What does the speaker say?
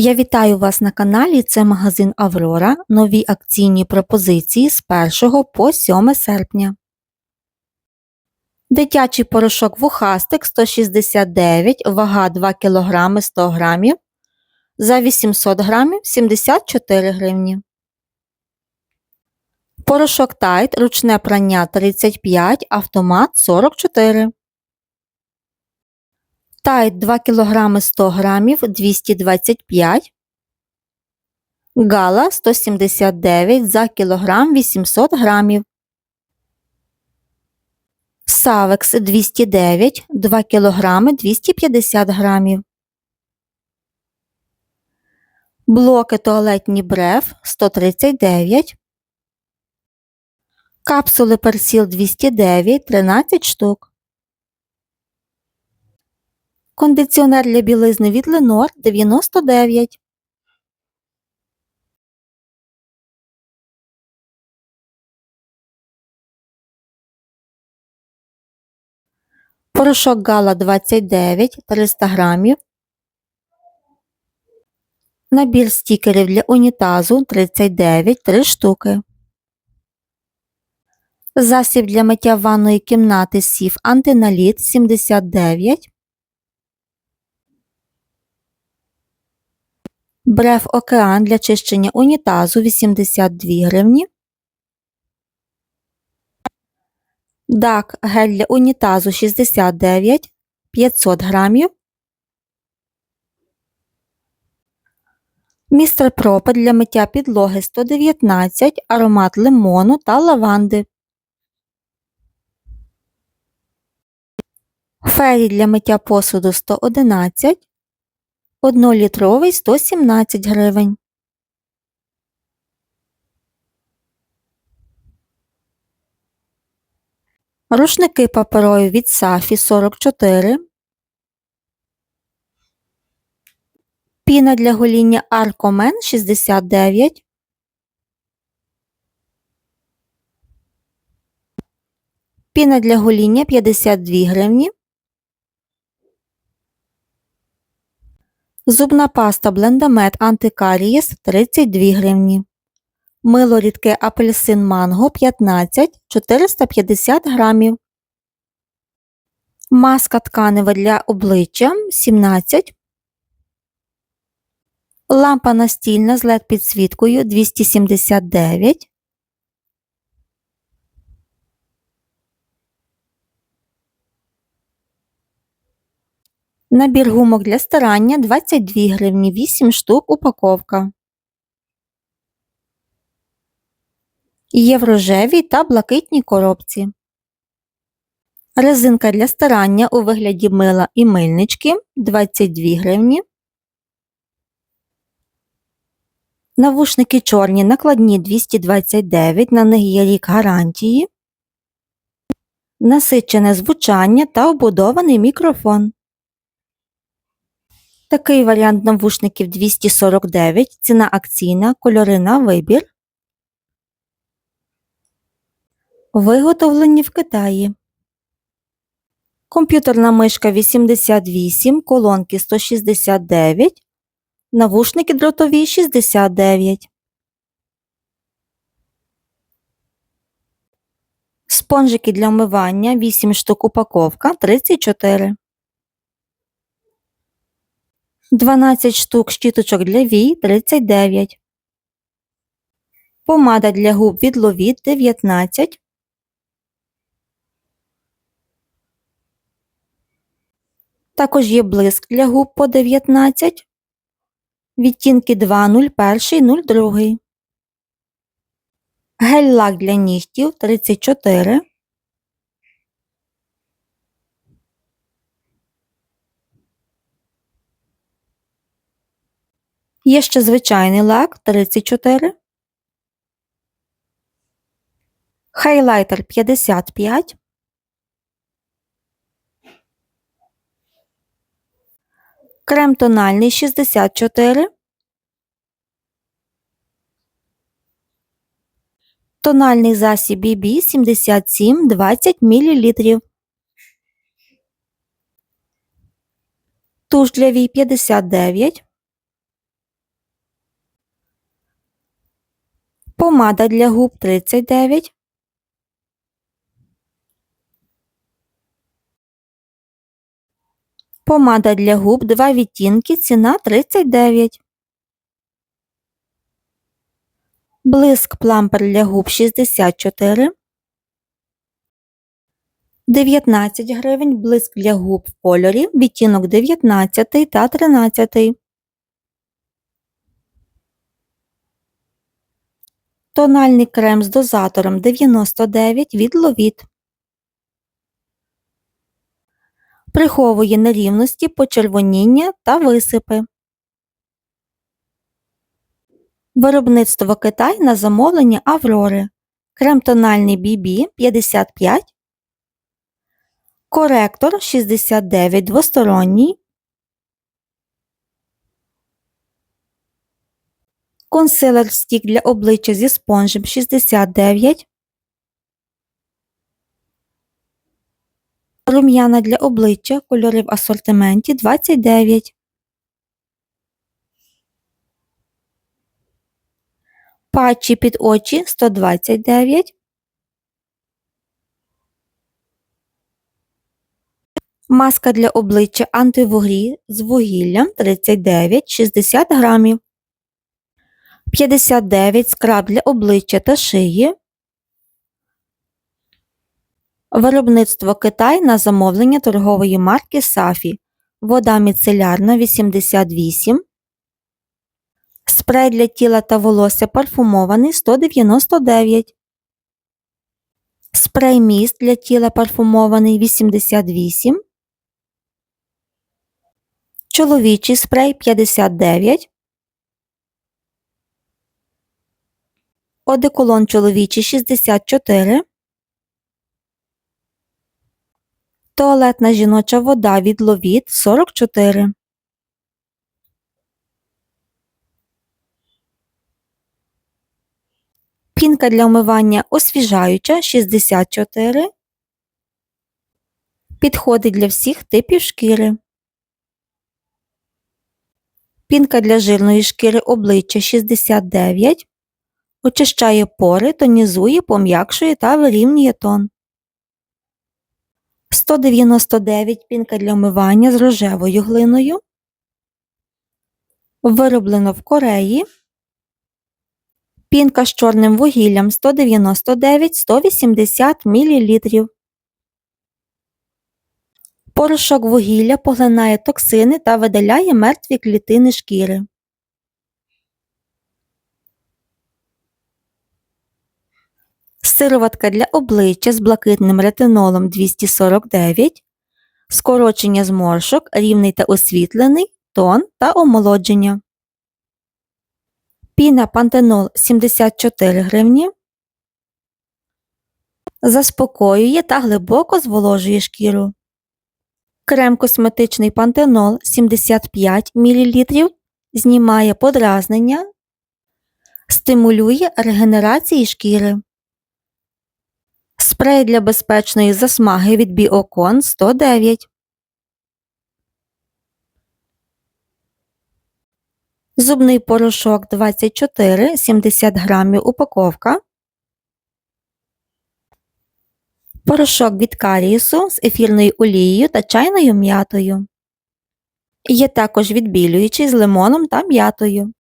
Я вітаю вас на каналі. Це магазин Аврора. Нові акційні пропозиції з 1 по 7 серпня. Дитячий порошок вухастик 169, вага 2 кг 100 г. За 800 г 74 гривні. Порошок Тайт ручне прання 35, автомат 44. Тайт 2 кг 100 г 225. Гала 179 за кілограм 800 грамів. Савекс 209 2 кг 250 грамів. Блоки туалетні бреф 139. Капсули персіл 209 13 штук. Кондиціонер для білизни від Ленор 99. Порошок Гала 29 300 грамів. Набір стікерів для унітазу 39 3 штуки. Засіб для миття ванної кімнати сів антиналіт 79. Бреф Океан для чищення унітазу 82 гривні. Дак гель для унітазу 69 500 грамів. Містер Пропа для миття підлоги 119, аромат лимону та лаванди. Фері для миття посуду 111, 1-літровий 117 гривень. Рушники паперові від Сафі 44. Піна для гоління Аркомен 69. Піна для гоління 52 гривні. Зубна паста Блендамет Антикарієс 32 гривні. Мило рідке апельсин манго 15 450 грамів. Маска тканева для обличчя 17. Лампа настільна з LED підсвіткою 279. Набір гумок для старання 22 гривні 8 штук упаковка. Є в рожевій та блакитній коробці. Резинка для старання у вигляді мила і мильнички 22 гривні. Навушники чорні накладні 229, на них є рік гарантії. Насичене звучання та вбудований мікрофон. Такий варіант навушників 249, ціна акційна, кольори на вибір. Виготовлені в Китаї. Комп'ютерна мишка 88, колонки 169, навушники дротові 69. Спонжики для вмивання 8 штук упаковка 34. 12 штук щіточок для вій 39. Помада для губ від Ловіт 19. Також є блиск для губ по 19. Відтінки 2, 01, 02. Гель-лак для нігтів 34. Є ще звичайний лак 34. Хайлайтер 55. Крем тональний 64. Тональний засіб BB 77 20 мл. Туш для вій 59. Помада для губ 39. Помада для губ 2 відтінки, ціна 39. Блиск плампер для губ 64. 19 гривень. Блиск для губ в кольорі, відтінок 19 та 13. Тональний крем з дозатором 99 від Ловіт. Приховує нерівності, почервоніння та висипи. Виробництво Китай на замовлення Аврори. Крем тональний BB 55. Коректор 69 двосторонній. Консилер стік для обличчя зі спонжем 69. Рум'яна для обличчя кольори в асортименті 29. Патчі під очі 129. Маска для обличчя антивугрі з вугіллям 39 60 грамів. 59 скраб для обличчя та шиї. Виробництво Китай на замовлення торгової марки Сафі. Вода міцелярна 88. Спрей для тіла та волосся парфумований 199. Спрей міст для тіла парфумований 88. Чоловічий спрей 59. Одеколон чоловічий 64. Туалетна жіноча вода від Ловіт 44. Пінка для вмивання освіжаюча 64. Підходить для всіх типів шкіри. Пінка для жирної шкіри обличчя 69. Очищає пори, тонізує, пом'якшує та вирівнює тон. 199 пінка для вмивання з рожевою глиною. Вироблено в Кореї. Пінка з чорним вугіллям 199 180 мл. Порошок вугілля поглинає токсини та видаляє мертві клітини шкіри. Сироватка для обличчя з блакитним ретинолом 249, скорочення зморшок, рівний та освітлений, тон та омолодження. Піна пантенол 74 гривні. Заспокоює та глибоко зволожує шкіру. Крем косметичний пантенол 75 мл. Знімає подразнення, стимулює регенерацію шкіри. Спрей для безпечної засмаги від Біокон 109. Зубний порошок 24 70 грамів упаковка. Порошок від карієсу з ефірною олією та чайною м'ятою. Є також відбілюючий з лимоном та м'ятою.